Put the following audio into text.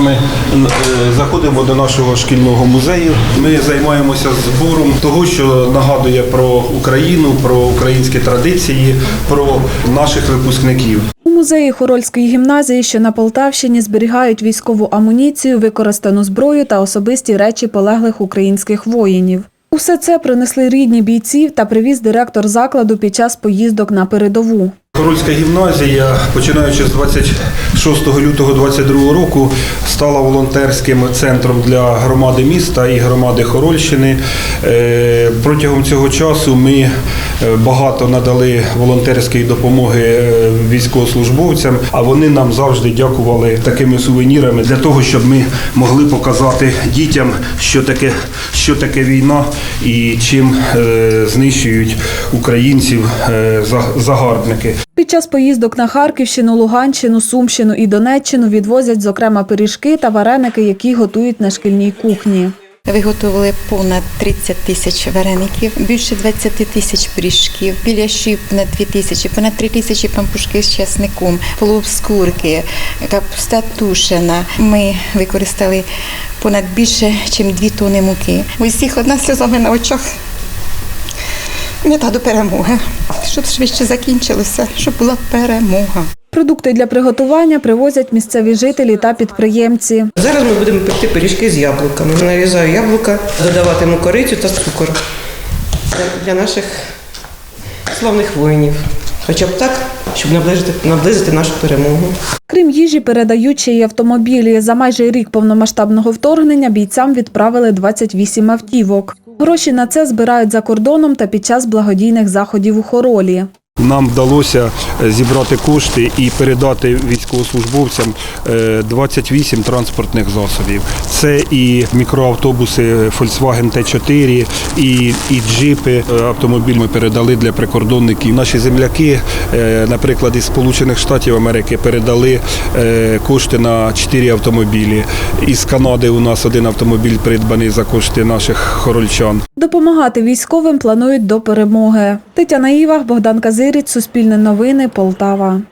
вами е, заходимо до нашого шкільного музею. Ми займаємося збором того, що нагадує про Україну, про українські традиції, про наших випускників. У музеї Хорольської гімназії, що на Полтавщині, зберігають військову амуніцію, використану зброю та особисті речі полеглих українських воїнів. Усе це принесли рідні бійців та привіз директор закладу під час поїздок на передову. Хорольська гімназія, починаючи з 26 лютого 2022 року, стала волонтерським центром для громади міста і громади Хорольщини. Е, Протягом цього часу ми багато надали волонтерської допомоги е, військовослужбовцям, а вони нам завжди дякували такими сувенірами для того, щоб ми могли показати дітям, що таке, що таке війна і чим е, знищують українців е, загарбники. Під час поїздок на Харківщину, Луганщину, Сумщину і Донеччину відвозять, зокрема, пиріжки та вареники, які готують на шкільній кухні. Виготовили понад 30 тисяч вареників, більше 20 тисяч пиріжків, біляшів понад 2 тисячі, понад 3 тисячі пампушки з часником, плов з курки, капуста тушена. Ми використали понад більше, ніж 2 тони муки. У всіх одна сльозами на очах. Мета до перемоги. Щоб швидше закінчилося, щоб була перемога. Продукти для приготування привозять місцеві жителі та підприємці. Зараз ми будемо пекти пиріжки з яблуками. Нарізаю яблука, додаватиму корицю та цукор для наших славних воїнів. Хоча б так, щоб наближити, наблизити нашу перемогу. Крім їжі, передають ще й автомобілі. За майже рік повномасштабного вторгнення бійцям відправили 28 автівок. Гроші на це збирають за кордоном та під час благодійних заходів у Хоролі. Нам вдалося е, зібрати кошти і передати військовослужбовцям е, 28 транспортних засобів. Це і мікроавтобуси Volkswagen T4, і, і джипи. Е, Автомобіль ми передали для прикордонників. Наші земляки, е, наприклад, із Сполучених Штатів Америки передали е, кошти на 4 автомобілі. Із Канади у нас один автомобіль придбаний за кошти наших хорольчан. Допомагати військовим планують до перемоги. Тетяна Івах, Богдан Казиріць, Суспільне новини, Полтава.